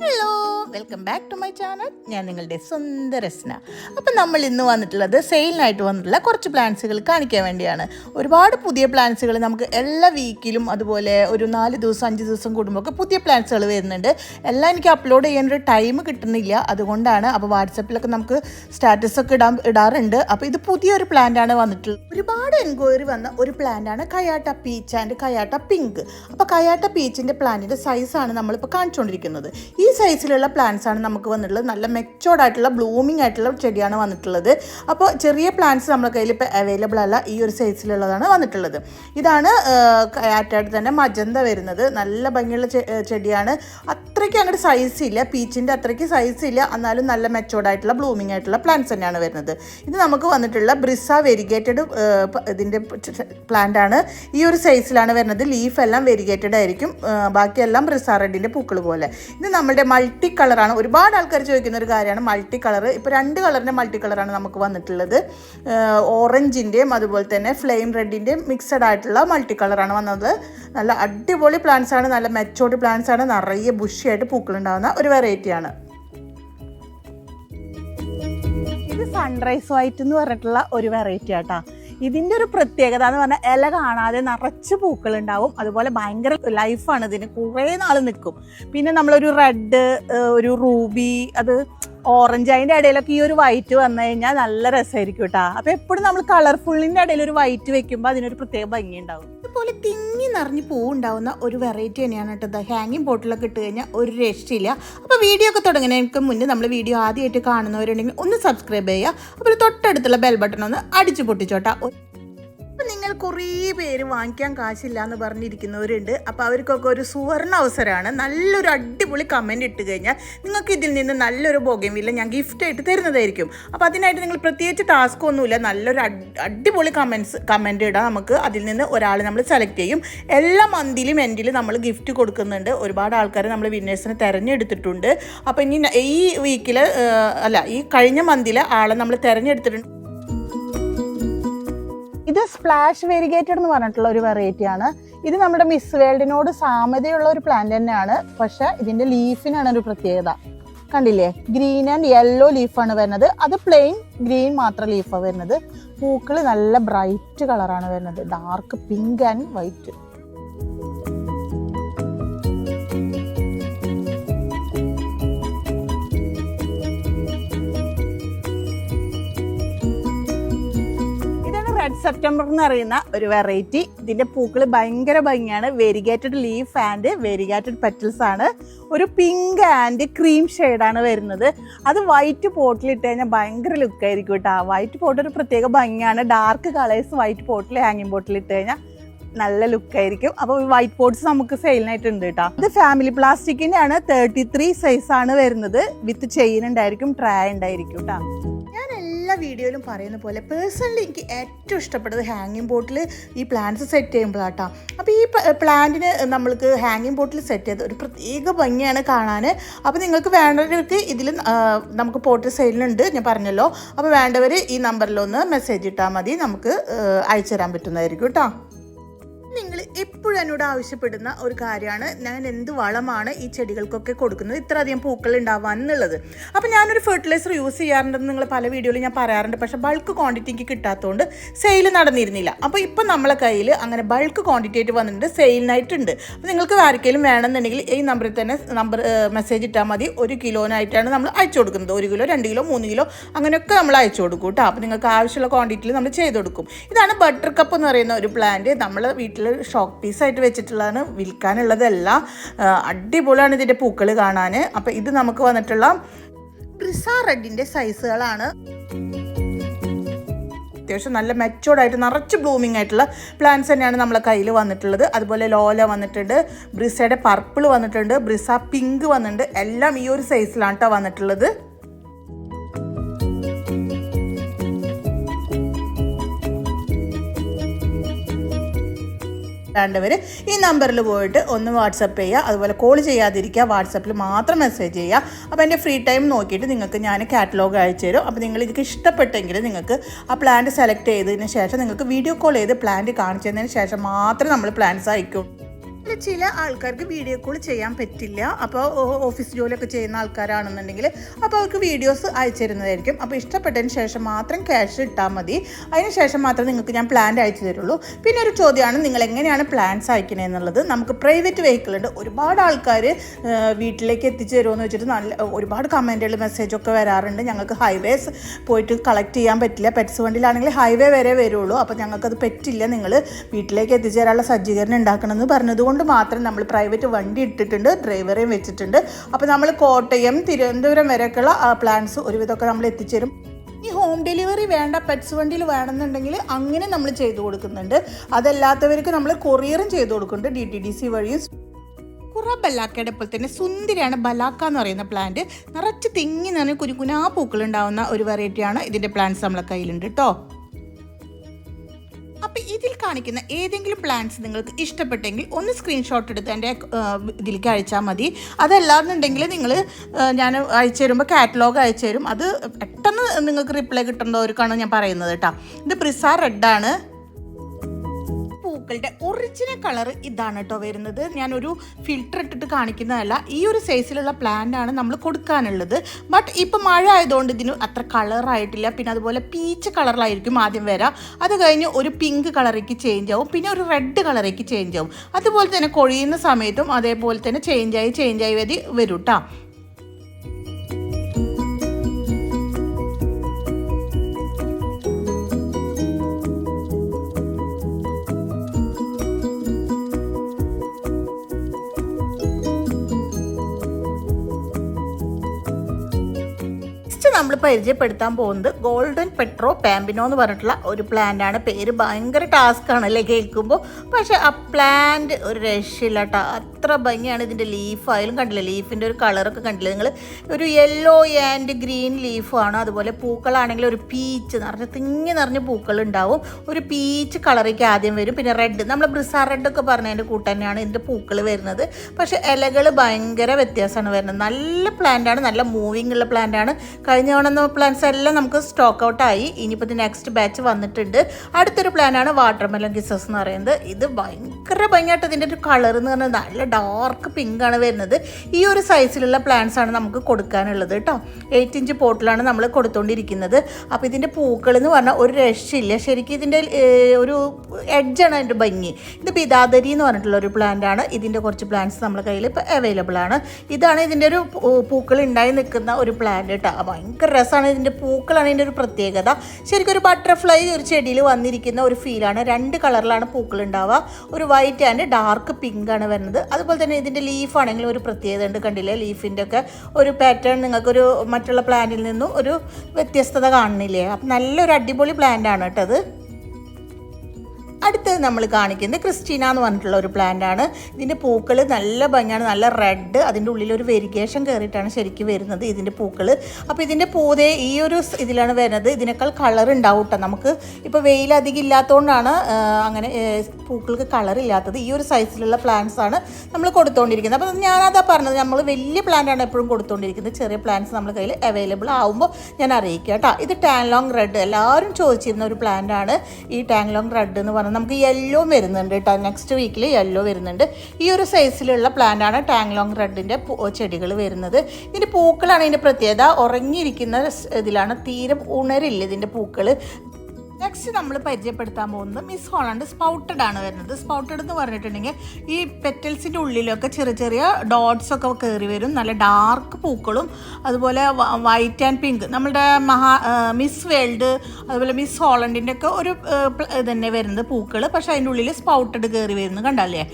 Hello. Welcome back to my channel ഞാൻ നിങ്ങളുടെ സ്വന്തം അപ്പം നമ്മൾ ഇന്ന് വന്നിട്ടുള്ളത് സെയിലിനായിട്ട് വന്നിട്ടുള്ള കുറച്ച് പ്ലാൻസുകൾ കാണിക്കാൻ വേണ്ടിയാണ്. ഒരുപാട് പുതിയ പ്ലാൻസുകൾ നമുക്ക് എല്ലാ വീക്കിലും അതുപോലെ ഒരു നാല് ദിവസം അഞ്ച് ദിവസം കൂടുമ്പോൾ ഒക്കെ പുതിയ പ്ലാൻസുകൾ വരുന്നുണ്ട്. എല്ലാം എനിക്ക് അപ്ലോഡ് ചെയ്യാനൊരു ടൈം കിട്ടുന്നില്ല. അതുകൊണ്ടാണ് അപ്പോൾ വാട്സപ്പിലൊക്കെ നമുക്ക് സ്റ്റാറ്റസ് ഒക്കെ ഇടാൻ ഇടാറുണ്ട്. അപ്പോൾ ഇത് പുതിയൊരു പ്ലാന്റാണ് വന്നിട്ടുള്ളത് ഒരുപാട് എൻക്വയറി വന്ന ഒരു പ്ലാന്റാണ് കയാട്ട പീച്ച് ആൻഡ് കയാട്ട പിങ്ക് അപ്പോൾ കയാട്ട പീച്ചിന്റെ പ്ലാന്റിന്റെ സൈസാണ് നമ്മളിപ്പോൾ കാണിച്ചുകൊണ്ടിരിക്കുന്നത്. ഈ സൈസിലുള്ള പ്ലാന്റ്സ് ആണ് നമുക്ക് വന്നിട്ടുള്ളത്. നല്ല മെച്ചോർഡ് ആയിട്ടുള്ള ബ്ലൂമിംഗ് ആയിട്ടുള്ള ചെടിയാണ് വന്നിട്ടുള്ളത്. അപ്പോൾ ചെറിയ പ്ലാന്റ്സ് നമ്മുടെ കയ്യിൽ ഇപ്പോൾ അവൈലബിൾ അല്ല. ഈ ഒരു സൈസിലുള്ളതാണ് വന്നിട്ടുള്ളത്. ഇതാണ് കയാട്ടയുടെ തന്നെ മജന്ത വരുന്നത്. നല്ല ഭംഗിയുള്ള ചെടിയാണ്. അത്ര അത്രയ്ക്ക് അങ്ങോട്ട് സൈസ് ഇല്ല. പീച്ചിന്റെ അത്രയ്ക്ക് സൈസ് ഇല്ല. എന്നാലും നല്ല മെച്ചോർഡ് ആയിട്ടുള്ള ബ്ലൂമിംഗ് ആയിട്ടുള്ള പ്ലാന്റ്സ് തന്നെയാണ് വരുന്നത്. ഇത് നമുക്ക് വന്നിട്ടുള്ള ബ്രിസ വെരിഗേറ്റഡ് ഇതിന്റെ പ്ലാന്റ് ആണ്. ഈ ഒരു സൈസിലാണ് വരുന്നത്. ലീഫ് എല്ലാം വെരിഗേറ്റഡ് ആയിരിക്കും. ബാക്കിയെല്ലാം ബ്രിസ റെഡിന്റെ പൂക്കൾ പോലെ. ഇത് നമ്മുടെ മൾട്ടി കളറാണ് ഒരുപാട് ആൾക്കാർ ചോദിക്കുന്ന ഒരു കാര്യമാണ് മൾട്ടി കളർ ഇപ്പോൾ രണ്ട് കളറിന്റെ മൾട്ടി കളറാണ് നമുക്ക് വന്നിട്ടുള്ളത്. ഓറഞ്ചിന്റെയും അതുപോലെ തന്നെ ഫ്ലെയിം റെഡിന്റെയും മിക്സഡ് ആയിട്ടുള്ള മൾട്ടി കളറാണ് വന്നത്. നല്ല അടിപൊളി പ്ലാന്റ്സ് ആണ്. നല്ല മെച്ചോർഡ് പ്ലാന്റ്സ് ആണ്. നിറയെ ബുഷിയായിട്ട് പൂക്കളുണ്ടാകുന്ന ഒരു വെറൈറ്റിയാണ് ഇത് സൺറൈസ് വൈറ്റ് എന്ന് പറഞ്ഞിട്ടുള്ള ഒരു വെറൈറ്റി ആട്ടാ. ഇതിന്റെ ഒരു പ്രത്യേകത എന്ന് പറഞ്ഞാൽ ഇല കാണാതെ നിറച്ച് പൂക്കൾ ഉണ്ടാവും അതുപോലെ ഭയങ്കര ലൈഫാണ് ഇതിന്. കുറേ നാൾ നിൽക്കും. പിന്നെ നമ്മളൊരു റെഡ് ഒരു റൂബി അത് ഓറഞ്ച് അതിന്റെ ഇടയിലൊക്കെ ഈ ഒരു വൈറ്റ് വന്നു കഴിഞ്ഞാൽ നല്ല രസമായിരിക്കും കേട്ടോ അപ്പോൾ എപ്പോഴും നമ്മൾ കളർഫുള്ളിന്റെ ഇടയിൽ ഒരു വൈറ്റ് വെക്കുമ്പോൾ അതിനൊരു പ്രത്യേക ഭംഗി ഉണ്ടാവും. ഇതുപോലെ തിങ്ങി നിറഞ്ഞ് പൂവുണ്ടാവുന്ന ഒരു വെറൈറ്റി തന്നെയാണ് കേട്ടോ ഹാങ്ങിങ് ബോട്ടിലൊക്കെ ഇട്ട് കഴിഞ്ഞാൽ ഒരു രക്ഷയില്ല. അപ്പോൾ വീഡിയോ ഒക്കെ തുടങ്ങുന്നതിന് മുന്നേ നമ്മൾ വീഡിയോ ആദ്യമായിട്ട് കാണുന്നവരുണ്ടെങ്കിൽ ഒന്ന് സബ്സ്ക്രൈബ് ചെയ്യുക. അപ്പോൾ തൊട്ടടുത്തുള്ള ബെൽ ബട്ടൺ ഒന്ന് അടിച്ചു പൊട്ടിച്ചോട്ടാ. അപ്പം നിങ്ങൾ കുറേ പേര് വാങ്ങിക്കാൻ കാശില്ല എന്ന് പറഞ്ഞിരിക്കുന്നവരുണ്ട്. അപ്പോൾ അവർക്കൊക്കെ ഒരു സുവർണ അവസരമാണ്. നല്ലൊരു അടിപൊളി കമന്റ് ഇട്ട് കഴിഞ്ഞാൽ നിങ്ങൾക്ക് ഇതിൽ നിന്ന് നല്ലൊരു ബോഗ്യമില്ല ഞാൻ ഗിഫ്റ്റ് ആയിട്ട് തരുന്നതായിരിക്കും. അപ്പോൾ അതിനായിട്ട് നിങ്ങൾ പ്രത്യേകിച്ച് ടാസ്ക് ഒന്നുമില്ല. നല്ലൊരു അടിപൊളി കമൻസ് കമന്റ് ഇടാം നമുക്ക് അതിൽ നിന്ന് ഒരാൾ നമ്മൾ സെലക്ട് ചെയ്യും. എല്ലാ മന്തിലും എൻഡിലും നമ്മൾ ഗിഫ്റ്റ് കൊടുക്കുന്നുണ്ട്. ഒരുപാട് ആൾക്കാരെ നമ്മൾ വിന്നേഴ്സിനെ തിരഞ്ഞെടുത്തിട്ടുണ്ട്. അപ്പോൾ ഇനി ഈ വീക്കിൽ അല്ല ഈ കഴിഞ്ഞ മന്തിലെ ആളെ നമ്മൾ തിരഞ്ഞെടുത്തിട്ടുണ്ട്. ഇത് സ്പ്ലാഷ് വെരിഗേറ്റഡ് എന്ന് പറഞ്ഞിട്ടുള്ള ഒരു വെറൈറ്റി ആണ്. ഇത് നമ്മുടെ മിസ് വേൾഡിനോട് സാമ്യതയുള്ള ഒരു പ്ലാന്റ് തന്നെയാണ്. പക്ഷെ ഇതിന്റെ ലീഫിനാണ് ഒരു പ്രത്യേകത. കണ്ടില്ലേ? ഗ്രീൻ ആൻഡ് യെല്ലോ ലീഫാണ് വരുന്നത്. അത് പ്ലെയിൻ ഗ്രീൻ മാത്രം ലീഫാണ് വരുന്നത്. പൂക്കൾ നല്ല ബ്രൈറ്റ് കളറാണ് വരുന്നത്. Dark pink and white red September എന്ന് പറയുന്ന ഒരു വെറൈറ്റി ഇതിന്റെ പൂക്കൾ ഭയങ്കര ഭംഗിയാണ്. Variegated leaf and variegated petals ആണ്. ഒരു പിങ്ക് ആൻഡ് ക്രീം ആണ് വരുന്നത്. അത് വൈറ്റ് പോട്ടിൽ ഇട്ട് കഴിഞ്ഞാൽ ഭയങ്കര ലുക്കായിരിക്കും കേട്ടോ. വൈറ്റ് പോട്ട് ഒരു പ്രത്യേക ഭംഗിയാണ്. ഡാർക്ക് കളേഴ്സ് വൈറ്റ് പോട്ടിൽ ഹാങ്ങിങ് പോട്ടിൽ ഇട്ട് കഴിഞ്ഞാൽ നല്ല ലുക്കായിരിക്കും അപ്പോൾ വൈറ്റ് പോട്ട്സ് നമുക്ക് സെയിലിനായിട്ട് ഉണ്ട് കേട്ടോ. ഇത് ഫാമിലി പ്ലാസ്റ്റിക്കിന്റെ ആണ് തേർട്ടി ത്രീ സൈസ് ആണ് വരുന്നത്. വിത്ത് ചെയിൻ ഉണ്ടായിരിക്കും ട്രൈ ഉണ്ടായിരിക്കും കേട്ടോ. ഞാൻ എല്ലാ വീഡിയോയിലും പറയുന്ന പോലെ പേഴ്സണലി എനിക്ക് ഏറ്റവും ഇഷ്ടപ്പെട്ടത് ഹാങ്ങിങ് ബോട്ടിൽ ഈ പ്ലാന്റ്സ് സെറ്റ് ചെയ്യുമ്പോഴാട്ടോ. അപ്പോൾ ഈ പ്ലാന്റിന് നമ്മൾക്ക് ഹാങ്ങിങ് ബോട്ടിൽ സെറ്റ് ചെയ്ത് ഒരു പ്രത്യേക ഭംഗിയാണ് കാണാൻ. അപ്പോൾ നിങ്ങൾക്ക് വേണ്ടവർക്ക് ഇതിൽ നമുക്ക് പോട്ട് സൈഡിലുണ്ട് ഞാൻ പറഞ്ഞല്ലോ. അപ്പോൾ വേണ്ടവർ ഈ നമ്പറിലൊന്ന് മെസ്സേജ് ഇട്ടാൽ മതി. നമുക്ക് അയച്ചു തരാൻ പറ്റുന്നതായിരിക്കും കേട്ടോ നിങ്ങൾ എപ്പോഴും എന്നോട് ആവശ്യപ്പെടുന്ന ഒരു കാര്യമാണ്. ഞാൻ എന്ത് വളമാണ് ഈ ചെടികൾക്കൊക്കെ കൊടുക്കുന്നത്? ഇത്രയധികം പൂക്കൾ ഉണ്ടാവാൻ എന്നുള്ളത്. അപ്പോൾ ഞാനൊരു ഫെർട്ടിലൈസർ യൂസ് ചെയ്യാറുണ്ടെന്ന് നിങ്ങൾ പല വീഡിയോയിൽ ഞാൻ പറയാറുണ്ട്. പക്ഷേ ബൾക്ക് ക്വാണ്ടിറ്റി എനിക്ക് കിട്ടാത്തതുകൊണ്ട് സെയിൽ നടന്നിരുന്നില്ല. അപ്പോൾ ഇപ്പം നമ്മളെ കയ്യിൽ അങ്ങനെ ബൾക്ക് ക്വാണ്ടിറ്റി ആയിട്ട് വന്നിട്ടുണ്ട്. സെയിലിനായിട്ടുണ്ട് അപ്പോൾ നിങ്ങൾക്ക് ആർക്കെങ്കിലും വേണമെന്നുണ്ടെങ്കിൽ ഈ നമ്പറിൽ തന്നെ നമ്പർ മെസ്സേജ് ഇട്ടാൽ മതി. ഒരു കിലോനായിട്ടാണ് നമ്മൾ അയച്ചു കൊടുക്കുന്നത്. ഒരു കിലോ രണ്ട് കിലോ മൂന്ന് കിലോ അങ്ങനെയൊക്കെ നമ്മൾ അയച്ചു കൊടുക്കും കേട്ടോ. അപ്പോൾ നിങ്ങൾക്ക് ആവശ്യമുള്ള ക്വാണ്ടിറ്റിയിൽ നമ്മൾ ചെയ്ത് കൊടുക്കും. ഇതാണ് ബട്ടർ കപ്പ് എന്ന് പറയുന്ന ഒരു പ്ലാന്റ് നമ്മൾ വീട്ടിൽ ഷോക്ക് പീസായിട്ട് വെച്ചിട്ടുള്ളതാണ്. വിൽക്കാനുള്ളതല്ല. അടിപൊളിയാണ് ഇതിന്റെ പൂക്കൾ കാണാൻ അപ്പോൾ ഇത് നമുക്ക് വന്നിട്ടുള്ള ബ്രിസ റെഡിന്റെ സൈസുകളാണ് അത്യാവശ്യം നല്ല മെച്ചോർഡായിട്ട് നിറച്ച് ബ്ലൂമിംഗ് ആയിട്ടുള്ള പ്ലാന്റ്സ് തന്നെയാണ് നമ്മളെ കയ്യിൽ വന്നിട്ടുള്ളത്. അതുപോലെ ലോല വന്നിട്ടുണ്ട്. ബ്രിസയുടെ പർപ്പിൾ വന്നിട്ടുണ്ട്. ബ്രിസ പിങ്ക് വന്നിട്ടുണ്ട്. എല്ലാം ഈ ഒരു സൈസിലാണ് കേട്ടോ വന്നിട്ടുള്ളത്. വേണ്ടവർ ഈ നമ്പറിൽ പോയിട്ട് ഒന്ന് വാട്സപ്പ് ചെയ്യുക അതുപോലെ കോൾ ചെയ്യാതിരിക്കുക വാട്സപ്പിൽ മാത്രം മെസ്സേജ് ചെയ്യുക അപ്പോൾ എന്റെ ഫ്രീ ടൈം നോക്കിയിട്ട് നിങ്ങൾക്ക് ഞാൻ കാറ്റലോഗ് അയച്ചു തരും. അപ്പോൾ നിങ്ങൾ ഇതിക്ക് ഇഷ്ടപ്പെട്ടെങ്കിൽ നിങ്ങൾക്ക് ആ പ്ലാന്റ് സെലക്ട് ചെയ്തതിന് ശേഷം നിങ്ങൾക്ക് വീഡിയോ കോൾ ചെയ്ത് പ്ലാന്റ് കാണിച്ചതിന് ശേഷം മാത്രമേ നമ്മൾ പ്ലാൻസ് അയക്കൂ. ചില ആൾക്കാർക്ക് വീഡിയോ കോൾ ചെയ്യാൻ പറ്റില്ല. അപ്പോൾ ഓഫീസ് ജോലിയൊക്കെ ചെയ്യുന്ന ആൾക്കാരാണെന്നുണ്ടെങ്കിൽ അപ്പോൾ അവർക്ക് വീഡിയോസ് അയച്ചു തരുന്നതായിരിക്കും. അപ്പോൾ ഇഷ്ടപ്പെട്ടതിന് ശേഷം മാത്രം ക്യാഷ് ഇട്ടാൽ മതി. അതിന് ശേഷം മാത്രമേ നിങ്ങൾക്ക് ഞാൻ പ്ലാൻ അയച്ചു തരുള്ളൂ. പിന്നെ ഒരു ചോദ്യമാണ് നിങ്ങൾ എങ്ങനെയാണ് പ്ലാൻസ് അയക്കുന്നത് എന്നുള്ളത്. നമുക്ക് പ്രൈവറ്റ് വെഹിക്കിൾ ഉണ്ട്. ഒരുപാട് ആൾക്കാർ വീട്ടിലേക്ക് എത്തിച്ചു തരുമെന്ന് വെച്ചിട്ട് നല്ല ഒരുപാട് കമന്റുകൾ മെസ്സേജൊക്കെ വരാറുണ്ട്. ഞങ്ങൾക്ക് ഹൈവേസ് പോയിട്ട് കളക്ട് ചെയ്യാൻ പറ്റില്ല. പെറ്റ്സ് വണ്ടിയിലാണെങ്കിൽ ഹൈവേ വരെ വരുള്ളൂ. അപ്പോൾ ഞങ്ങൾക്കത് പറ്റില്ല. നിങ്ങൾ വീട്ടിലേക്ക് എത്തിച്ചു തരാനുള്ള സജ്ജീകരണം ഉണ്ടാക്കണമെന്ന് പറഞ്ഞതുകൊണ്ട് മാത്രം നമ്മൾ പ്രൈവറ്റ് വണ്ടി ഇട്ടിട്ടുണ്ട് ഡ്രൈവറെയും വെച്ചിട്ടുണ്ട്. അപ്പോൾ നമ്മൾ കോട്ടയം തിരുവനന്തപുരം വരെയൊക്കെയുള്ള പ്ലാൻസ് ഒരുവിധമൊക്കെ നമ്മൾ എത്തിച്ചേരും. ഈ ഹോം ഡെലിവറി വേണ്ട പെറ്റ്സ് വണ്ടിയിൽ വേണമെന്നുണ്ടെങ്കിൽ അങ്ങനെ നമ്മൾ ചെയ്തു കൊടുക്കുന്നുണ്ട്. അതല്ലാത്തവർക്ക് നമ്മൾ കൊറിയറും ചെയ്തു കൊടുക്കുന്നുണ്ട് ഡി ടി ഡി സി വഴിയും. കുറ ബലാക്കയുടെ പോലെ തന്നെ സുന്ദരിയാണ് ബലാക്ക എന്ന് പറയുന്ന പ്ലാന്റ് നിറച്ച് തിങ്ങി നിറഞ്ഞ കുരുകുനാ പൂക്കൾ ഉണ്ടാവുന്ന ഒരു വെറൈറ്റിയാണ് ഇതിന്റെ പ്ലാന്റ്സ് നമ്മളെ കയ്യിലുണ്ട് കേട്ടോ അപ്പോൾ ഇതിൽ കാണിക്കുന്ന ഏതെങ്കിലും പ്ലാൻസ് നിങ്ങൾക്ക് ഇഷ്ടപ്പെട്ടെങ്കിൽ ഒന്ന് സ്ക്രീൻഷോട്ട് എടുത്ത് എന്റെ ഇതിലേക്ക് അയച്ചാൽ മതി. അതല്ലാന്നുണ്ടെങ്കിൽ നിങ്ങൾ ഞാൻ അയച്ചു തരുമ്പോൾ കാറ്റലോഗ് അയച്ചു തരും. അത് പെട്ടെന്ന് നിങ്ങൾക്ക് റിപ്ലൈ കിട്ടുന്നവർക്കാണ് ഞാൻ പറയുന്നത് കേട്ടോ. ഇത് റെഡ് റെഡാണ് പൂക്കളുടെ ഒറിജിനൽ കളർ ഇതാണ് കേട്ടോ വരുന്നത്. ഞാനൊരു ഫിൽറ്റർ ഇട്ടിട്ട് കാണിക്കുന്നതല്ല ഈ ഒരു സൈസിലുള്ള ആണ് നമ്മൾ കൊടുക്കാനുള്ളത്. ബട്ട് ഇപ്പം മഴ ആയതുകൊണ്ട് ഇതിന് അത്ര കളറായിട്ടില്ല പിന്നെ അതുപോലെ പീച്ച് കളറിലായിരിക്കും ആദ്യം വരാം. അത് കഴിഞ്ഞ് ഒരു പിങ്ക് കളറേക്ക് ചേഞ്ച് ആവും. പിന്നെ ഒരു റെഡ് കളറേക്ക് ചേഞ്ച് ആവും. അതുപോലെ തന്നെ കൊഴിയുന്ന സമയത്തും അതേപോലെ തന്നെ ചേഞ്ചായി ചേഞ്ചായി വരി വരും കേട്ടോ നമ്മൾ പരിചയപ്പെടുത്താൻ പോകുന്നത് ഗോൾഡൻ പെട്രോ പാമ്പിനോ എന്ന് പറഞ്ഞിട്ടുള്ള ഒരു പ്ലാന്റ് ആണ്. പേര് ഭയങ്കര ടാസ്ക് ആണല്ലേ കേൾക്കുമ്പോൾ? പക്ഷെ ആ പ്ലാന്റ് ഒരു രക്ഷയില്ല കേട്ടോ അത്ര ഭംഗിയാണ് ഇതിന്റെ ലീഫായാലും കണ്ടില്ല? ലീഫിന്റെ ഒരു കളറൊക്കെ കണ്ടില്ല? നിങ്ങൾ ഒരു യെല്ലോ ആൻഡ് ഗ്രീൻ ലീഫാണ് അതുപോലെ പൂക്കളാണെങ്കിൽ ഒരു പീച്ച് നിറഞ്ഞ് തിങ്ങി നിറഞ്ഞ പൂക്കൾ ഉണ്ടാവും ഒരു പീച്ച് കളറേക്ക് ആദ്യം വരും. പിന്നെ റെഡ് നമ്മൾ ബ്രിസാർ ഒക്കെ പറഞ്ഞതിന്റെ കൂട്ട് തന്നെയാണ് ഇതിന്റെ പൂക്കൾ വരുന്നത്. പക്ഷേ ഇലകൾ ഭയങ്കര വ്യത്യാസമാണ് വരുന്നത്. നല്ല പ്ലാന്റാണ് നല്ല മൂവിങ് ഉള്ള പ്ലാന്റാണ് കഴിഞ്ഞ തവണ പ്ലാന്റ്സ് എല്ലാം നമുക്ക് സ്റ്റോക്ക് ഔട്ടായി ഇനിയിപ്പോൾ ഇത് നെക്സ്റ്റ് ബാച്ച് വന്നിട്ടുണ്ട്. അടുത്തൊരു പ്ലാനാണ് വാട്ടർ മെലൺ കിസസ് എന്ന് പറയുന്നത്. ഇത് ഭയങ്കര ഭംഗിയായിട്ട് ഇതിന്റെ ഒരു കളർ എന്ന് പറഞ്ഞാൽ നല്ല ഡാർക്ക് പിങ്ക് ആണ് വരുന്നത്. ഈ ഒരു സൈസിലുള്ള പ്ലാന്റ്സ് ആണ് നമുക്ക് കൊടുക്കാനുള്ളത് കേട്ടോ എയ്റ്റ് ഇഞ്ച് പോട്ടിലാണ് നമ്മൾ കൊടുത്തുകൊണ്ടിരിക്കുന്നത് അപ്പോൾ ഇതിന്റെ പൂക്കൾ എന്ന് പറഞ്ഞാൽ ഒരു രക്ഷയില്ല. ശരിക്കും ഇതിന്റെ ഒരു എഡ്ജാണ് അതിന്റെ ഭംഗി. ഇത് പിതാദരി എന്ന് പറഞ്ഞിട്ടുള്ള ഒരു പ്ലാന്റ് ആണ്. ഇതിന്റെ കുറച്ച് പ്ലാന്റ്സ് നമ്മുടെ കയ്യിൽ ഇപ്പോൾ അവൈലബിൾ ആണ്. ഇതാണ് ഇതിന്റെ ഒരു പൂക്കൾ ഉണ്ടായി നിൽക്കുന്ന ഒരു പ്ലാന്റ് കേട്ടോ ഭയങ്കര രസമാണ്. ഇതിന്റെ പൂക്കളാണ് ഇതിന്റെ ഒരു പ്രത്യേകത. ശരിക്കും ഒരു ബട്ടർഫ്ലൈ ഒരു ചെടിയിൽ വന്നിരിക്കുന്ന ഒരു ഫീലാണ് രണ്ട് കളറിലാണ് പൂക്കൾ ഉണ്ടാവുക ഒരു വൈറ്റ് ആൻഡ് ഡാർക്ക് പിങ്ക് ആണ് വരുന്നത്. അതുപോലെ തന്നെ ഇതിന്റെ ലീഫ് ആണെങ്കിലും ഒരു പ്രത്യേകത ഉണ്ട് കണ്ടില്ലേ? ലീഫിന്റെ ഒക്കെ ഒരു പാറ്റേൺ നിങ്ങൾക്കൊരു മറ്റുള്ള പ്ലാന്റിൽ നിന്നും ഒരു വ്യത്യസ്തത കാണുന്നില്ലേ? അപ്പം നല്ലൊരു അടിപൊളി പ്ലാന്റ് ആണ് കേട്ടത് നമ്മൾ കാണിക്കുന്നത് ക്രിസ്റ്റീന എന്ന് പറഞ്ഞിട്ടുള്ള ഒരു പ്ലാന്റ് ആണ്. ഇതിന്റെ പൂക്കൾ നല്ല ഭംഗിയാണ് നല്ല റെഡ് അതിന്റെ ഉള്ളിൽ ഒരു വെരിഗേഷൻ കയറിയിട്ടാണ് ശരിക്കും വരുന്നത് ഇതിന്റെ പൂക്കൾ അപ്പോൾ ഇതിന്റെ പൂതേ ഈ ഒരു ഇതിലാണ് വരുന്നത്. ഇതിനേക്കാൾ കളർ ഉണ്ടാവും കേട്ടോ നമുക്ക് ഇപ്പോൾ വെയിൽ അധികം ഇല്ലാത്തതുകൊണ്ടാണ് അങ്ങനെ പൂക്കൾക്ക് കളർ ഇല്ലാത്തത്. ഈ ഒരു സൈസിലുള്ള പ്ലാന്റ്സ് ആണ് നമ്മൾ കൊടുത്തുകൊണ്ടിരിക്കുന്നത് അപ്പോൾ ഞാനതാ പറഞ്ഞത് നമ്മൾ വലിയ പ്ലാന്റ് ആണ് എപ്പോഴും കൊടുത്തുകൊണ്ടിരിക്കുന്നത് ചെറിയ പ്ലാന്റ്സ് നമ്മുടെ കയ്യിൽ അവൈലബിൾ ആവുമ്പോൾ ഞാൻ അറിയിക്കാം കേട്ടോ ഇത് ടാൻലോങ് റെഡ് എല്ലാവരും ചോദിച്ചിരുന്ന ഒരു പ്ലാന്റ് ആണ്. ഈ ടാൻലോങ് റെഡ് എന്ന് പറഞ്ഞാൽ നമുക്ക് യെല്ലോ വരുന്നുണ്ട് കേട്ടോ നെക്സ്റ്റ് വീക്കിൽ യെല്ലോ വരുന്നുണ്ട്. ഈ ഒരു സൈസിലുള്ള പ്ലാന്റാണ് ടാങ്ലോങ് റെഡിന്റെ ചെടികൾ വരുന്നത്. ഇതിന്റെ പൂക്കളാണ് ഇതിന്റെ പ്രത്യേകത. ഉറങ്ങിയിരിക്കുന്ന ഇതിലാണ്. തീരെ ഉണരില്ല ഇതിന്റെ പൂക്കൾ നെക്സ്റ്റ് നമ്മൾ പരിചയപ്പെടുത്താൻ പോകുന്നത് മിസ് ഹോളണ്ട് സ്പൗട്ടഡ് ആണ് വരുന്നത്. സ്പൗട്ടഡ് എന്ന് പറഞ്ഞിട്ടുണ്ടെങ്കിൽ ഈ പെറ്റൽസിന്റെ ഉള്ളിലൊക്കെ ചെറിയ ചെറിയ ഡോട്ട്സ് ഒക്കെ കയറി വരും. നല്ല ഡാർക്ക് പൂക്കളും അതുപോലെ വൈറ്റ് ആൻഡ് പിങ്ക് നമ്മുടെ മഹാ മിസ് വേൾഡ് അതുപോലെ മിസ് ഹോളണ്ടിന്റെ ഒക്കെ ഒരു ഇതന്നെ തന്നെ വരുന്നത് പൂക്കൾ പക്ഷേ അതിന്റെ ഉള്ളിൽ സ്പൗട്ടഡ് കയറി വരുന്നത് കണ്ടല്ലേ?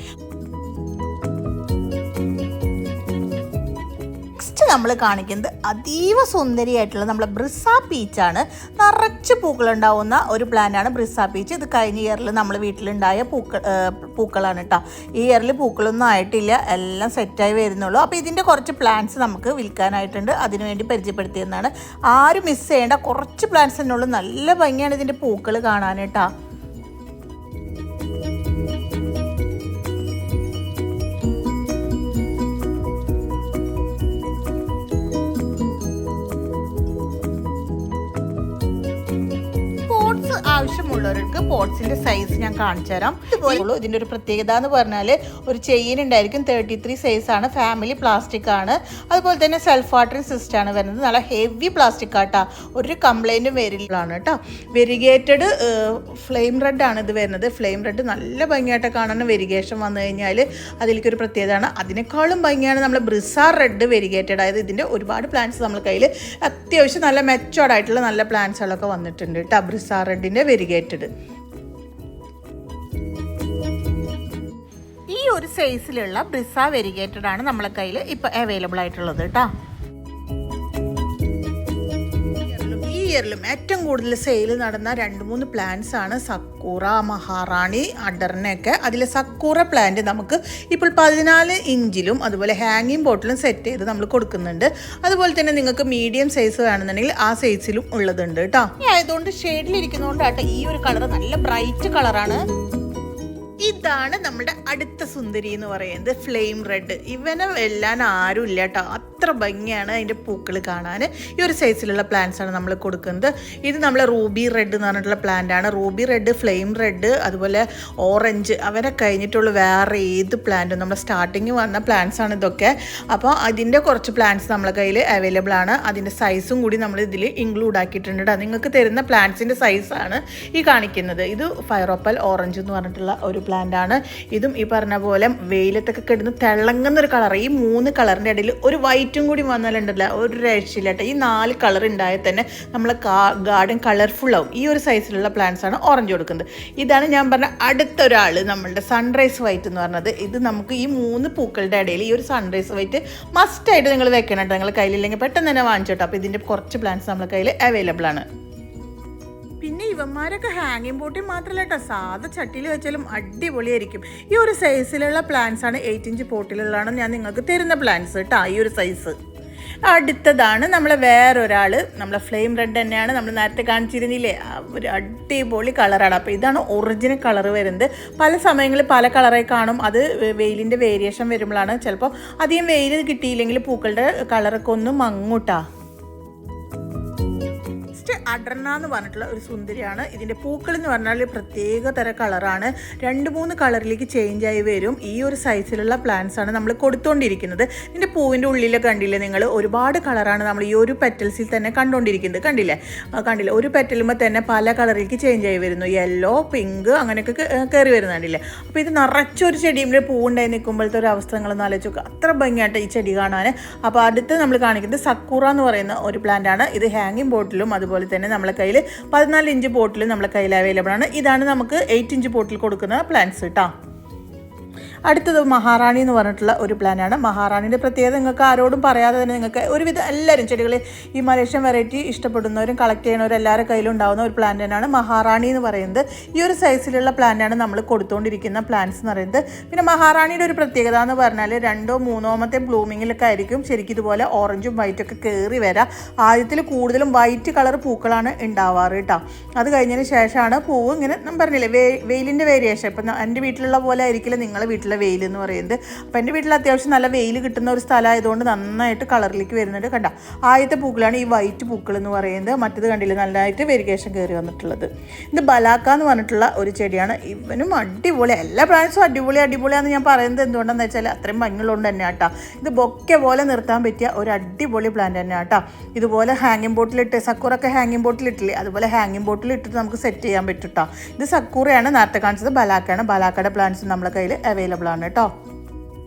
നമ്മൾ കാണിക്കുന്നത് അതീവ സുന്ദരിയായിട്ടുള്ള നമ്മളെ ബ്രിസ പീച്ചാണ്. നിറച്ച് പൂക്കളുണ്ടാവുന്ന ഒരു പ്ലാന്റാണ് ബ്രിസ പീച്ച്. ഇത് കഴിഞ്ഞ ഇയറിൽ നമ്മൾ വീട്ടിലുണ്ടായ പൂക്കൾ പൂക്കളാണ് കേട്ടോ ഈ ഇയറിൽ പൂക്കളൊന്നും ആയിട്ടില്ല. എല്ലാം സെറ്റായി വരുന്നുള്ളൂ. അപ്പോൾ ഇതിന്റെ കുറച്ച് പ്ലാന്റ്സ് നമുക്ക് വിൽക്കാനായിട്ടുണ്ട്. അതിനുവേണ്ടി പരിചയപ്പെടുത്തിയെന്നാണ്. ആരും മിസ് ചെയ്യേണ്ട കുറച്ച് പ്ലാന്റ്സ് തന്നെ ഉള്ളൂ നല്ല ഭംഗിയാണ് ഇതിന്റെ പൂക്കൾ കാണാൻ കേട്ടോ ആവശ്യമുള്ളവർക്ക് പോട്ട്സിന്റെ സൈസ് ഞാൻ കാണിച്ചു തരാം ഇതുപോലെ ഉള്ളൂ. ഇതിന്റെ ഒരു പ്രത്യേകത എന്ന് പറഞ്ഞാൽ ഒരു ചെയിൻ ഉണ്ടായിരിക്കും. തേർട്ടി ത്രീ ആണ്. ഫാമിലി പ്ലാസ്റ്റിക് ആണ്. അതുപോലെ തന്നെ സെൽഫ് വാട്ടറിംഗ് സിസ്റ്റം ആണ് വരുന്നത്. നല്ല ഹെവി പ്ലാസ്റ്റിക് ആട്ടാ. ഒരു കംപ്ലൈന്റും വരില്ലാണ് കേട്ടോ. വെരിഗേറ്റഡ് ഫ്ലെയിം റെഡ് ആണ് ഇത് വരുന്നത്. ഫ്ലെയിം റെഡ് നല്ല ഭംഗിയായിട്ട് കാണാൻ വെരിഗേഷൻ വന്നു കഴിഞ്ഞാൽ അതിലേക്ക് ഒരു പ്രത്യേകതയാണ്. അതിനേക്കാളും ഭംഗിയാണ് നമ്മൾ ബ്രിസാർ റെഡ് വെരിഗേറ്റഡ് അതായത് ഇതിന്റെ ഒരുപാട് പ്ലാന്റ്സ് നമ്മൾ കയ്യിൽ അത്യാവശ്യം നല്ല മെച്ചോർഡായിട്ടുള്ള നല്ല പ്ലാന്റ്സുകളൊക്കെ വന്നിട്ടുണ്ട് കേട്ടോ. ബ്രിസാർ റെഡിന്റെ വെരിഗേറ്റഡ് ഈ ഒരു സൈസിലുള്ള ബ്രിസ വെരിഗേറ്റഡ് ആണ് നമ്മളെ കയ്യിൽ ഇപ്പോൾ അവൈലബിൾ ആയിട്ടുള്ളത് കേട്ടോ ഇയറിലും ഏറ്റവും കൂടുതൽ സെയിൽ നടന്ന രണ്ട് മൂന്ന് പ്ലാന്റ്സ് ആണ് സക്കൂറ മഹാറാണി അഡറിനൊക്കെ അതിൽ സക്കൂറ പ്ലാന്റ് നമുക്ക് ഇപ്പോൾ പതിനാല് ഇഞ്ചിലും അതുപോലെ ഹാങ്ങിങ് ബോട്ടിലും സെറ്റ് ചെയ്ത് നമ്മൾ കൊടുക്കുന്നുണ്ട്. അതുപോലെ തന്നെ നിങ്ങൾക്ക് മീഡിയം സൈസ് വേണമെന്നുണ്ടെങ്കിൽ ആ സൈസിലും ഉള്ളതുണ്ട് കേട്ടോ ആയതുകൊണ്ട് ഷെയ്ഡിലിരിക്കുന്നതുകൊണ്ടാട്ടോ ഈ ഒരു കളർ നല്ല ബ്രൈറ്റ് കളറാണ് ഇതാണ് നമ്മുടെ അടുത്ത സുന്ദരി എന്ന് പറയുന്നത് ഫ്ലെയിം റെഡ് ഇവനെ വെല്ലാൻ ആരും ഇല്ല കേട്ടോ അത്ര ഭംഗിയാണ് അതിന്റെ പൂക്കൾ കാണാൻ. ഈ ഒരു സൈസിലുള്ള പ്ലാന്റ്സ് ആണ് നമ്മൾ കൊടുക്കുന്നത്. ഇത് നമ്മൾ റൂബി റെഡ് എന്ന് പറഞ്ഞിട്ടുള്ള പ്ലാന്റ് ആണ്. റൂബി റെഡ് ഫ്ലെയിം റെഡ് അതുപോലെ ഓറഞ്ച് അവരെ കഴിഞ്ഞിട്ടുള്ള വേറെ ഏത് പ്ലാന്റും നമ്മൾ സ്റ്റാർട്ടിങ് വന്ന പ്ലാന്റ്സ് ആണ് ഇതൊക്കെ. അപ്പോൾ അതിന്റെ കുറച്ച് പ്ലാന്റ്സ് നമ്മളെ കയ്യിൽ അവൈലബിൾ ആണ്. അതിന്റെ സൈസും കൂടി നമ്മൾ ഇതിൽ ഇൻക്ലൂഡ് ആക്കിയിട്ടുണ്ട് നിങ്ങൾക്ക് തരുന്ന പ്ലാന്റ്സിന്റെ സൈസാണ് ഈ കാണിക്കുന്നത്. ഇത് ഫയറോപ്പൽ ഓറഞ്ച് എന്ന് പറഞ്ഞിട്ടുള്ള ഒരു ആണ്. ഇതും ഈ പറഞ്ഞ പോലെ വെയിലത്തൊക്കെ കിടന്ന് തിളങ്ങുന്ന ഒരു കളർ ഈ മൂന്ന് കളറിന്റെ ഇടയിൽ ഒരു വൈറ്റും കൂടി വന്നാലുണ്ടല്ലോ ഒരു രക്ഷയില്ല ഈ നാല് കളർ ഉണ്ടായാൽ തന്നെ നമ്മളെ ഗാർഡൻ കളർഫുൾ ആവും. ഈ ഒരു സൈസിലുള്ള പ്ലാന്റ്സ് ആണ് ഓറഞ്ച് കൊടുക്കുന്നത്. ഇതാണ് ഞാൻ പറഞ്ഞ അടുത്തൊരാൾ നമ്മളുടെ സൺറൈസ് വൈറ്റ് എന്ന് പറഞ്ഞത്. ഇത് നമുക്ക് ഈ മൂന്ന് പൂക്കളുടെ ഇടയിൽ ഈ ഒരു സൺറൈസ് വൈറ്റ് മസ്റ്റായിട്ട് നിങ്ങൾ വെക്കണം കേട്ടോ. നിങ്ങൾ കയ്യിലില്ലെങ്കിൽ പെട്ടെന്ന് തന്നെ വാങ്ങിച്ചോട്ടോ. അപ്പോൾ ഇതിന്റെ കുറച്ച് പ്ലാന്റ്സ് നമ്മളെ കയ്യിൽ അവൈലബിൾ ആണ്. പിന്നെ ഇവന്മാരൊക്കെ ഹാങ്ങിങ് ബോട്ടിൽ മാത്രമല്ല കേട്ടോ സാധാ ചട്ടിയിൽ വെച്ചാലും അടിപൊളിയായിരിക്കും. ഈ ഒരു സൈസിലുള്ള പ്ലാന്റ്സ് ആണ് എയ്റ്റ് ഇഞ്ച് പോട്ടിലുള്ളതാണ് ഞാൻ നിങ്ങൾക്ക് തരുന്ന പ്ലാന്റ്സ് കേട്ടോ ഈ ഒരു സൈസ് അടുത്തതാണ് നമ്മളെ വേറൊരാൾ നമ്മളെ ഫ്ലെയിം റെഡ് തന്നെയാണ് നമ്മൾ നേരത്തെ കാണിച്ചിരുന്നില്ലേ? ഒരു അടിപൊളി കളറാണ് അപ്പോൾ ഇതാണ് ഒറിജിനൽ കളർ വരുന്നത്. പല സമയങ്ങളിൽ പല കളറായി കാണും. അത് വെയിലിന്റെ വേരിയേഷൻ വരുമ്പോഴാണ്. ചിലപ്പോൾ അധികം വെയിൽ കിട്ടിയില്ലെങ്കിൽ പൂക്കളുടെ കളറൊക്കെ ഒന്ന് മങ്ങൂട്ടാ. അഡർണ എന്ന് പറഞ്ഞിട്ടുള്ള ഒരു സുന്ദരിയാണ്. ഇതിന്റെ പൂക്കൾ എന്ന് പറഞ്ഞാൽ പ്രത്യേക തര കളറാണ്. രണ്ട് മൂന്ന് കളറിലേക്ക് ചേഞ്ച് ആയി വരും. ഈ ഒരു സൈസിലുള്ള പ്ലാന്റ്സ് ആണ് നമ്മൾ കൊടുത്തുകൊണ്ടിരിക്കുന്നത് ഇതിന്റെ പൂവിന്റെ ഉള്ളിലെ കണ്ടില്ലേ നിങ്ങൾ ഒരുപാട് കളറാണ് നമ്മൾ ഈ ഒരു പെറ്റൽസിൽ തന്നെ കണ്ടുകൊണ്ടിരിക്കുന്നത് കണ്ടില്ലേ? കണ്ടില്ല? ഒരു പെറ്റലുമ്പോൾ തന്നെ പല കളറിലേക്ക് ചേഞ്ച് ആയി വരുന്നു. യെല്ലോ പിങ്ക് അങ്ങനെയൊക്കെ കയറി വരുന്നുണ്ടല്ലേ അപ്പോൾ ഇത് നിറച്ചൊരു ചെടിയുടെ പൂവുണ്ടായി നിൽക്കുമ്പോഴത്തെ ഒരു അവസ്ഥ നിങ്ങൾ ആലോചിച്ച് അത്ര ഭംഗിയായിട്ട് ഈ ചെടി കാണാൻ അപ്പോൾ അടുത്ത് നമ്മൾ കാണിക്കുന്നത് സക്കൂറ എന്ന് പറയുന്ന ഒരു പ്ലാന്റ് ആണ്. ഇത് ഹാങ്ങിങ് ബോട്ടിലും അതുപോലെ തന്നെ നമ്മളെ കയ്യിൽ പതിനാല് ഇഞ്ച് ബോട്ടിൽ നമ്മളെ കയ്യിൽ അവൈലബിൾ ആണ്. ഇതാണ് നമുക്ക് എയ്റ്റ് ഇഞ്ച് ബോട്ടിൽ കൊടുക്കുന്ന പ്ലാന്റ്സ് കേട്ടോ അടുത്തത് മഹാറാണി എന്ന് പറഞ്ഞിട്ടുള്ള ഒരു പ്ലാനാണ് മഹാറാണിയുടെ പ്രത്യേകത നിങ്ങൾക്ക് ആരോടും പറയാതെ തന്നെ നിങ്ങൾക്ക് ഒരുവിധം എല്ലാവരും ചെടികൾ ഈ മലേഷ്യൻ വെറൈറ്റി ഇഷ്ടപ്പെടുന്നവരും കളക്ട് ചെയ്യുന്നവരും എല്ലാവരുടെ കയ്യിലും ഉണ്ടാകുന്ന ഒരു പ്ലാൻ തന്നെയാണ് മഹാറാണി എന്ന് പറയുന്നത്. ഈ ഒരു സൈസിലുള്ള പ്ലാന്റാണ് നമ്മൾ കൊടുത്തുകൊണ്ടിരിക്കുന്ന പ്ലാന്റ്സ് എന്ന് പറയുന്നത്. പിന്നെ മഹാറാണിയുടെ ഒരു പ്രത്യേകത എന്ന് പറഞ്ഞാൽ രണ്ടോ മൂന്നോമത്തെ ബ്ലൂമിങ്ങിലൊക്കെ ആയിരിക്കും. ശരിക്കും ഇതുപോലെ ഓറഞ്ചും വൈറ്റൊക്കെ കയറി വരാം. ആദ്യത്തിൽ കൂടുതലും വൈറ്റ് കളർ പൂക്കളാണ് ഉണ്ടാവാറ് കേട്ടോ അത് കഴിഞ്ഞതിന് ശേഷമാണ് പൂവ് ഇങ്ങനെ പറഞ്ഞില്ലേ വെയിലിന്റെ വേരിയേഷൻ ഇപ്പം എന്റെ വീട്ടിലുള്ള പോലെ ആയിരിക്കില്ല നിങ്ങളെ വീട്ടിലെ വെയിൽ എന്ന് പറയുന്നത്. അപ്പോൾ എന്റെ വീട്ടിൽ അത്യാവശ്യം നല്ല വെയിൽ കിട്ടുന്ന ഒരു സ്ഥലമായതുകൊണ്ട് നന്നായിട്ട് കളറിലേക്ക് വരുന്നുണ്ട്. കണ്ട ആദ്യത്തെ പൂക്കളാണ് ഈ വൈറ്റ് പൂക്കൾ എന്ന് പറയുന്നത്. മറ്റത് കണ്ടില്ല നല്ലതായിട്ട് വെരിഗേഷൻ കയറി വന്നിട്ടുള്ളത്. ഇത് ബലാക്ക എന്ന് പറഞ്ഞിട്ടുള്ള ഒരു ചെടിയാണ്. ഇവനും അടിപൊളി എല്ലാ പ്ലാന്റ്സും അടിപൊളി അടിപൊളിയാണ് ഞാൻ പറയുന്നത് എന്തുകൊണ്ടാണെന്ന് വെച്ചാൽ അത്രയും ഭംഗിയുള്ളതുകൊണ്ട് തന്നെ ആട്ടാ ഇത് ബൊക്കെ പോലെ നിർത്താൻ പറ്റിയ ഒരു അടിപൊളി പ്ലാന്റ് തന്നെ ആട്ടാ ഇതുപോലെ ഹാങ്ങിങ് ബോട്ടിലിട്ട് സക്കൂറൊക്കെ ഹാങ്ങിങ് ബോട്ടിലിട്ടില്ലേ അതുപോലെ ഹാങ്ങിങ് ബോട്ടിലിട്ടിട്ട് നമുക്ക് സെറ്റ് ചെയ്യാൻ പറ്റും കേട്ടോ ഇത് സക്കൂറയാണ് നേരത്തെ കാണിച്ചത് ബലാക്കയാണ്. ബലാക്കയുടെ പ്ലാന്റ്സ് നമ്മുടെ കയ്യിൽ അവൈലബിൾ ആണ് കേട്ടോ.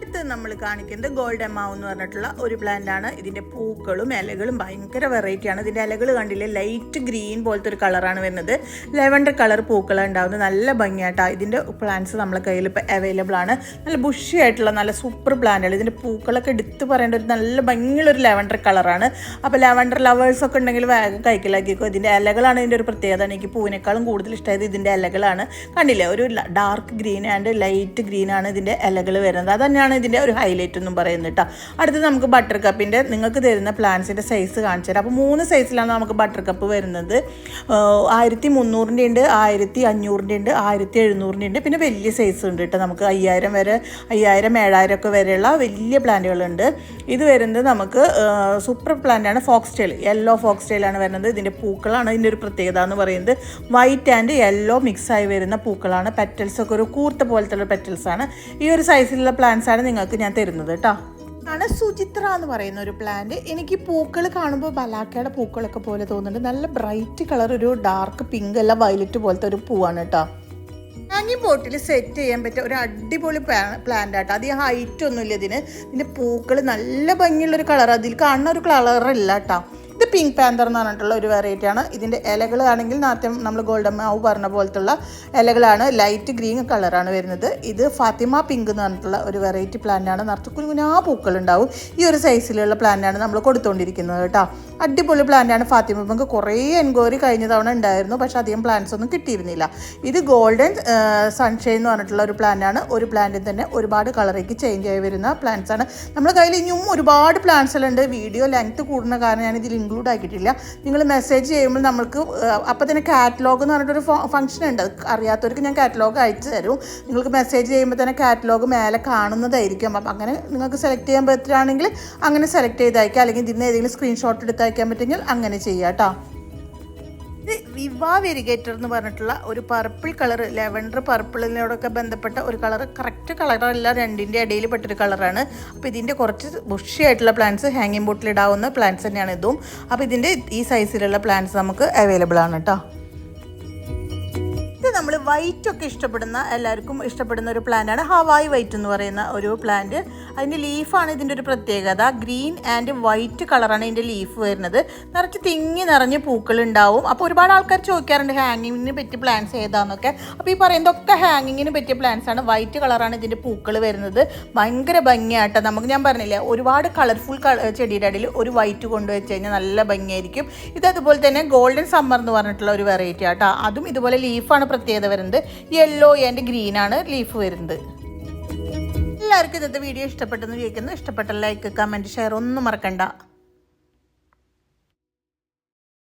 ഇത് നമ്മൾ കാണിക്കുന്നത് ഗോൾഡ് എമാവ് എന്ന് പറഞ്ഞിട്ടുള്ള ഒരു പ്ലാന്റ് ആണ്. ഇതിന്റെ പൂക്കളും ഇലകളും ഭയങ്കര വെറൈറ്റി ആണ്. ഇതിന്റെ ഇലകൾ കണ്ടില്ലേ? ലൈറ്റ് ഗ്രീൻ പോലത്തെ ഒരു കളറാണ് വരുന്നത്. ലെവൻഡർ കളർ പൂക്കൾ ഉണ്ടാവുന്നത് നല്ല ഭംഗിയായിട്ടാണ് ഇതിന്റെ പ്ലാന്റ്സ് നമ്മളെ കയ്യിൽ ഇപ്പോൾ അവൈലബിൾ ആണ്. നല്ല ബുഷി ആയിട്ടുള്ള നല്ല സൂപ്പർ പ്ലാന്റുകൾ ഇതിന്റെ പൂക്കളൊക്കെ എടുത്ത് പറയേണ്ട ഒരു നല്ല ഭംഗിയുള്ള ഒരു ലെവൻഡർ കളറാണ് അപ്പോൾ ലെവൻഡർ ലവേഴ്സ് ഒക്കെ ഉണ്ടെങ്കിൽ വേഗം കൈക്കലാക്കിക്കോ ഇതിന്റെ ഇലകളാണ് ഇതിന്റെ ഒരു പ്രത്യേകത. എനിക്ക് പൂവിനേക്കാളും കൂടുതൽ ഇഷ്ടമായത് ഇതിന്റെ ഇലകളാണ്. കണ്ടില്ലേ? ഒരു dark green and light green ആണ് ഇതിന്റെ ഇലകൾ വരുന്നത്. അത് തന്നെയാണ് ഇതിന്റെ ഒരു ഹൈലൈറ്റ് ഒന്നും പറയുന്നത് കേട്ടോ അടുത്തത് നമുക്ക് ബട്ടർ കപ്പിന്റെ നിങ്ങൾക്ക് തരുന്ന പ്ലാന്റ്സിന്റെ സൈസ് കാണിച്ചു തരാം. അപ്പോൾ മൂന്ന് സൈസിലാണ് നമുക്ക് ബട്ടർ കപ്പ് വരുന്നത്. ആയിരത്തി മുന്നൂറിന്റെ ഉണ്ട് ആയിരത്തി അഞ്ഞൂറിന്റെ ഉണ്ട് ആയിരത്തി എഴുന്നൂറിന്റെ ഉണ്ട്. പിന്നെ വലിയ സൈസ് ഉണ്ട് കേട്ടോ നമുക്ക് അയ്യായിരം വരെ അയ്യായിരം ഏഴായിരം ഒക്കെ വരെയുള്ള വലിയ പ്ലാന്റുകളുണ്ട് ഇത് വരുന്നത് നമുക്ക് സൂപ്പർ പ്ലാന്റാണ് ഫോക്സ് ടെയിൽ യെല്ലോ ഫോക്സ് ടെയിലാണ് വരുന്നത്. ഇതിന്റെ പൂക്കളാണ് ഇതിന്റെ ഒരു പ്രത്യേകത എന്ന് പറയുന്നത്. വൈറ്റ് ആൻഡ് യെല്ലോ മിക്സ് ആയി വരുന്ന പൂക്കളാണ്. പെറ്റൽസ് ഒക്കെ ഒരു കൂർത്ത പോലത്തെ പെറ്റൽസ് ആണ്. ഈ ഒരു സൈസിലുള്ള പ്ലാന്റ്സ് ആണ് നിങ്ങൾക്ക് ഞാൻ തരുന്നത് കേട്ടോ ആണ് സുചിത്ര എന്ന് പറയുന്ന ഒരു പ്ലാന്റ് എനിക്ക് പൂക്കൾ കാണുമ്പോൾ ബലാക്കയുടെ പൂക്കളൊക്കെ പോലെ തോന്നുന്നുണ്ട്. നല്ല ബ്രൈറ്റ് കളർ ഒരു ഡാർക്ക് പിങ്ക് അല്ല വയലറ്റ് പോലത്തെ ഒരു പൂവാണ് കേട്ടോ ഹാങ്ങിങ് ബോട്ടിൽ സെറ്റ് ചെയ്യാൻ പറ്റിയ ഒരു അടിപൊളി പ്ലാന്റ് ആട്ടോ. അധികം ഹൈറ്റ് ഒന്നുമില്ല ഇതിന്. ഇതിന്റെ പൂക്കൾ നല്ല ഭംഗിയുള്ള ഒരു കളർ അതിൽ കാണുന്ന ഒരു കളറല്ല കേട്ടോ ഇത് പിങ്ക് പാന്തർ എന്ന് പറഞ്ഞിട്ടുള്ള ഒരു വെറൈറ്റി ആണ്. ഇതിന്റെ ഇലകൾ ആണെങ്കിൽ നേരത്തെ നമ്മൾ ഗോൾഡൻ മാവ് പറഞ്ഞ പോലത്തുള്ള ഇലകളാണ്. ലൈറ്റ് ഗ്രീൻ കളറാണ് വരുന്നത്. ഇത് ഫാത്തിമ പിങ്ക് എന്ന് പറഞ്ഞിട്ടുള്ള ഒരു വെറൈറ്റി പ്ലാന്റ് ആണ്. നിറച്ച് കുഞ്ഞുകുഞ്ഞാ പൂക്കളുണ്ടാവും ഈ ഒരു സൈസിലുള്ള പ്ലാന്റ് ആണ് നമ്മൾ കൊടുത്തുകൊണ്ടിരിക്കുന്നത് കേട്ടോ. അടിപൊളി പ്ലാന്റ് ആണ് ഫാത്തിമ പിങ്ക്. കുറേ എൻക്വയറി കഴിഞ്ഞ തവണ ഉണ്ടായിരുന്നു. പക്ഷേ അധികം പ്ലാന്റ്സ് ഒന്നും കിട്ടിയിരുന്നില്ല. ഇത് ഗോൾഡൻ സൺഷൈൻ എന്ന് പറഞ്ഞിട്ടുള്ള ഒരു പ്ലാന്റ് ആണ്. ഒരു പ്ലാന്റിൽ തന്നെ ഒരുപാട് കളറേക്ക് ചേഞ്ച് ആയി വരുന്ന പ്ലാന്റ്സ് ആണ്. നമ്മുടെ കയ്യിൽ ഇനിയും ഒരുപാട് പ്ലാന്റ്സ് ഉണ്ട് വീഡിയോ ലെങ്ത് കൂടുന്ന കാരണം ഞാൻ ഇതിൽ ഇൻക്ലൂഡ് ആക്കിയിട്ടില്ല. നിങ്ങൾ മെസ്സേജ് ചെയ്യുമ്പോൾ നമ്മൾക്ക് അപ്പോൾ തന്നെ കാറ്റലോഗ് എന്ന് പറഞ്ഞിട്ടൊരു ഫംഗ്ഷൻ ഉണ്ട്. അറിയാത്തവർക്ക് ഞാൻ കാറ്റലോഗ് അയച്ചു തരും. നിങ്ങൾക്ക് മെസ്സേജ് ചെയ്യുമ്പോൾ തന്നെ കാറ്റലോഗ് മേലെ കാണുന്നതായിരിക്കും. അപ്പം അങ്ങനെ നിങ്ങൾക്ക് സെലക്ട് ചെയ്യാൻ പറ്റുകയാണെങ്കിൽ അങ്ങനെ സെലക്ട് ചെയ്ത് അയക്കുക അല്ലെങ്കിൽ നിന്ന് ഏതെങ്കിലും സ്ക്രീൻഷോട്ട് എടുത്ത് അയക്കാൻ പറ്റുമെങ്കിൽ അങ്ങനെ ചെയ്യാം കേട്ടോ ഇത് വിവാ വെരിഗേറ്റർ എന്ന് പറഞ്ഞിട്ടുള്ള ഒരു പർപ്പിൾ കളർ ലെവൻഡർ പർപ്പിളിനോടൊക്കെ ബന്ധപ്പെട്ട ഒരു കളർ കറക്റ്റ് കളറല്ല രണ്ടിന്റെ ഇടയിൽ പെട്ടൊരു കളറാണ് അപ്പോൾ ഇതിന്റെ കുറച്ച് ബുഷിയായിട്ടുള്ള പ്ലാന്റ്സ് ഹാങ്ങിങ് ബോട്ടിൽ ഇടാവുന്ന പ്ലാന്റ്സ് തന്നെയാണ് ഇതും. അപ്പോൾ ഇതിന്റെ ഈ സൈസിലുള്ള പ്ലാന്റ്സ് നമുക്ക് അവൈലബിൾ ആണ് കേട്ടോ നമ്മൾ വൈറ്റ് ഒക്കെ ഇഷ്ടപ്പെടുന്ന എല്ലാവർക്കും ഇഷ്ടപ്പെടുന്ന ഒരു പ്ലാന്റാണ് ഹവായ് വൈറ്റ് എന്ന് പറയുന്ന ഒരു പ്ലാന്റ് അതിന്റെ ലീഫാണ് ഇതിന്റെ ഒരു പ്രത്യേകത. ഗ്രീൻ ആൻഡ് വൈറ്റ് കളറാണ് ഇതിന്റെ ലീഫ് വരുന്നത്. നിറച്ച് തിങ്ങി നിറഞ്ഞ് പൂക്കൾ ഉണ്ടാവും. അപ്പോൾ ഒരുപാട് ആൾക്കാർ ചോദിക്കാറുണ്ട് ഹാങ്ങിങ്ങിന് പറ്റിയ പ്ലാന്റ്സ് ഏതാണെന്നൊക്കെ അപ്പോൾ ഈ പറയുന്നതൊക്കെ ഹാങ്ങിങ്ങിന് പറ്റിയ പ്ലാന്റ്സ് ആണ്. വൈറ്റ് കളറാണ് ഇതിന്റെ പൂക്കൾ വരുന്നത്. ഭയങ്കര ഭംഗിയായിട്ട് നമുക്ക് ഞാൻ പറഞ്ഞില്ലേ ഒരുപാട് കളർഫുൾ ചെടിയുടെ ഇടയിൽ ഒരു വൈറ്റ് കൊണ്ടുവച്ച് കഴിഞ്ഞാൽ നല്ല ഭംഗിയായിരിക്കും. ഇത് തന്നെ ഗോൾഡൻ സമ്മർ എന്ന് പറഞ്ഞിട്ടുള്ള ഒരു വെറൈറ്റി ആട്ടോ. അതും ഇതുപോലെ ലീഫാണ് പ്രത്യേകത വരുന്നത് യെല്ലോ ആൻഡ് ആണ് ലീഫ് വരുന്നത്. എല്ലാവർക്കും ഇന്നത്തെ വീഡിയോ ഇഷ്ടപ്പെട്ടെന്ന് ചോദിക്കുന്നു ഇഷ്ടപ്പെട്ട ലൈക്ക് കമന്റ് ഷെയർ ഒന്നും മറക്കണ്ട.